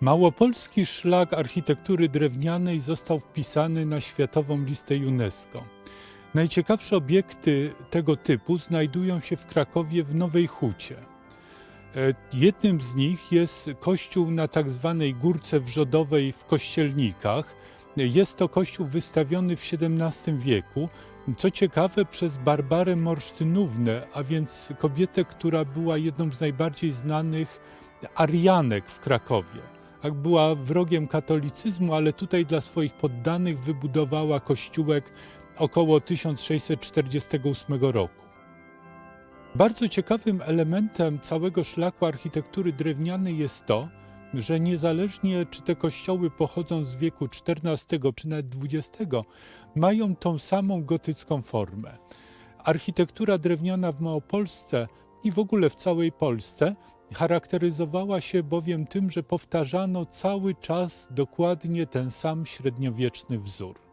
Małopolski szlak architektury drewnianej został wpisany na Światową Listę UNESCO. Najciekawsze obiekty tego typu znajdują się w Krakowie w Nowej Hucie. E, Jednym z nich jest kościół na tak zwanej Górce Wrzodowej w Kościelnikach. Jest to kościół wystawiony w XVII wieku, co ciekawe przez Barbarę Morsztynównę, a więc kobietę, która była jedną z najbardziej znanych Arianek w Krakowie. Jak była wrogiem katolicyzmu, ale tutaj dla swoich poddanych wybudowała kościółek około 1648 roku. Bardzo ciekawym elementem całego szlaku architektury drewnianej jest to, że niezależnie czy te kościoły pochodzą z wieku XIV czy nawet XX, mają tą samą gotycką formę. Architektura drewniana w Małopolsce i w ogóle w całej Polsce charakteryzowała się bowiem tym, że powtarzano cały czas dokładnie ten sam średniowieczny wzór.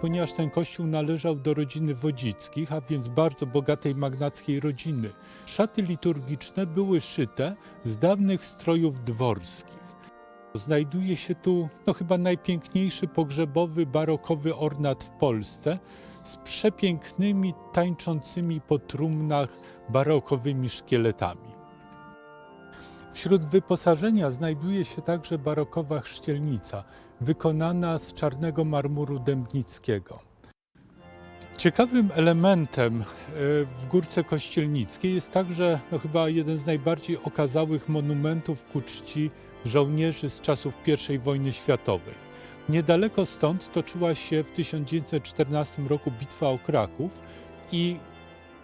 Ponieważ ten kościół należał do rodziny Wodzickich, a więc bardzo bogatej magnackiej rodziny, szaty liturgiczne były szyte z dawnych strojów dworskich. Znajduje się tu no, chyba najpiękniejszy pogrzebowy barokowy ornat w Polsce z przepięknymi, tańczącymi po trumnach barokowymi szkieletami. Wśród wyposażenia znajduje się także barokowa chrzcielnica, wykonana z czarnego marmuru dębnickiego. Ciekawym elementem e, w Górce Kościelnickiej jest także no, chyba jeden z najbardziej okazałych monumentów ku czci żołnierzy z czasów I wojny światowej. Niedaleko stąd toczyła się w 1914 roku bitwa o Kraków i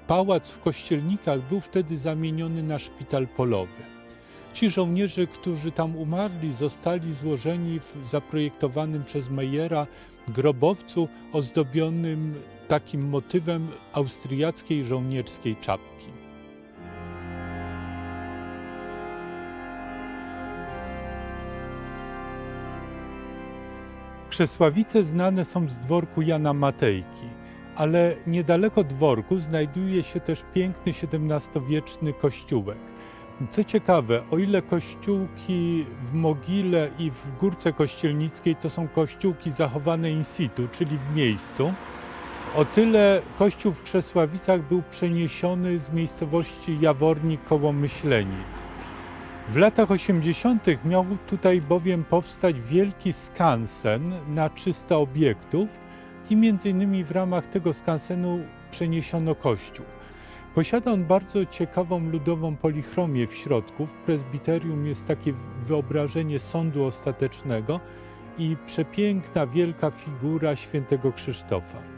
pałac w Kościelnikach był wtedy zamieniony na szpital polowy. Ci żołnierze, którzy tam umarli, zostali złożeni w zaprojektowanym przez Mejera grobowcu ozdobionym takim motywem austriackiej żołnierskiej czapki. Krzesławice znane są z dworku Jana Matejki, ale niedaleko dworku znajduje się też piękny XVII-wieczny kościółek. Co ciekawe, o ile kościółki w Mogile i w Górce Kościelnickiej to są kościółki zachowane in situ, czyli w miejscu, o tyle kościół w Krzesławicach był przeniesiony z miejscowości Jawornik koło Myślenic. W latach 80. miał tutaj bowiem powstać wielki skansen na 300 obiektów i między innymi w ramach tego skansenu przeniesiono kościół. Posiada on bardzo ciekawą ludową polichromię w środku. W prezbiterium jest takie wyobrażenie sądu ostatecznego i przepiękna, wielka figura świętego Krzysztofa.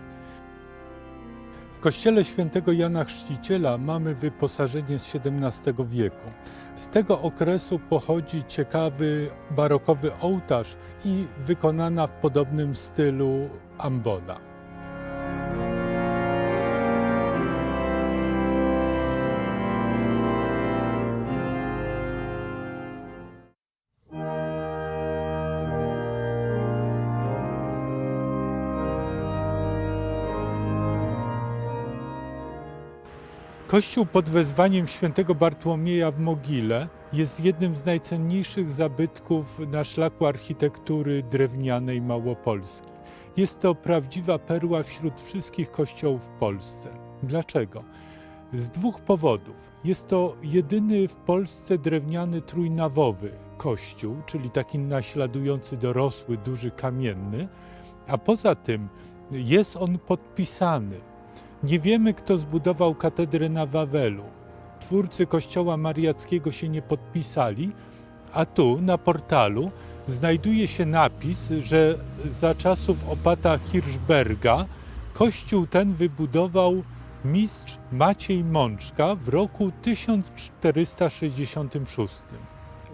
W kościele świętego Jana Chrzciciela mamy wyposażenie z XVII wieku. Z tego okresu pochodzi ciekawy barokowy ołtarz i wykonana w podobnym stylu ambona. Kościół pod wezwaniem świętego Bartłomieja w Mogile jest jednym z najcenniejszych zabytków na szlaku architektury drewnianej Małopolski. Jest to prawdziwa perła wśród wszystkich kościołów w Polsce. Dlaczego? Z dwóch powodów. Jest to jedyny w Polsce drewniany trójnawowy kościół, czyli taki naśladujący dorosły, duży kamienny, a poza tym jest on podpisany. Nie wiemy, kto zbudował katedrę na Wawelu. Twórcy kościoła mariackiego się nie podpisali, a tu na portalu znajduje się napis, że za czasów opata Hirschberga kościół ten wybudował mistrz Maciej Mączka w roku 1466.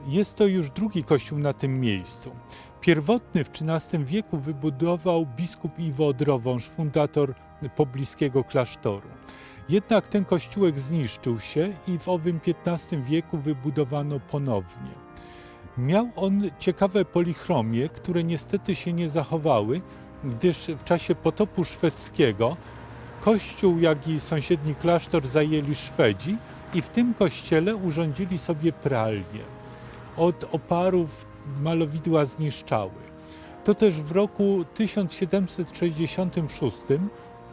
Jest to już drugi kościół na tym miejscu. Pierwotny w XIII wieku wybudował biskup Iwo Odrowąż, fundator pobliskiego klasztoru. Jednak ten kościółek zniszczył się i w owym XV wieku wybudowano ponownie. Miał on ciekawe polichromie, które niestety się nie zachowały, gdyż w czasie potopu szwedzkiego Kościół, jak i sąsiedni klasztor zajęli Szwedzi i w tym kościele urządzili sobie pralnię. Od oparów malowidła zniszczały. To też w roku 1766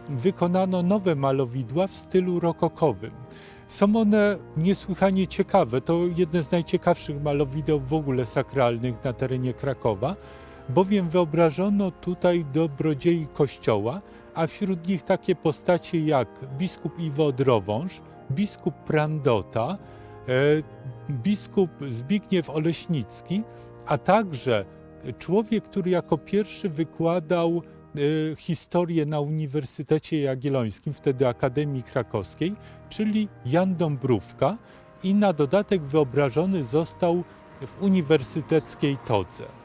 wykonano nowe malowidła w stylu rokokowym. Są one niesłychanie ciekawe. To jedne z najciekawszych malowideł w ogóle sakralnych na terenie Krakowa, bowiem wyobrażono tutaj dobrodziei kościoła, a wśród nich takie postacie jak biskup Iwo Drowąż, biskup Prandota, biskup Zbigniew Oleśnicki, a także człowiek, który jako pierwszy wykładał e, historię na Uniwersytecie Jagiellońskim, wtedy Akademii Krakowskiej, czyli Jan Dąbrówka i na dodatek wyobrażony został w uniwersyteckiej todze.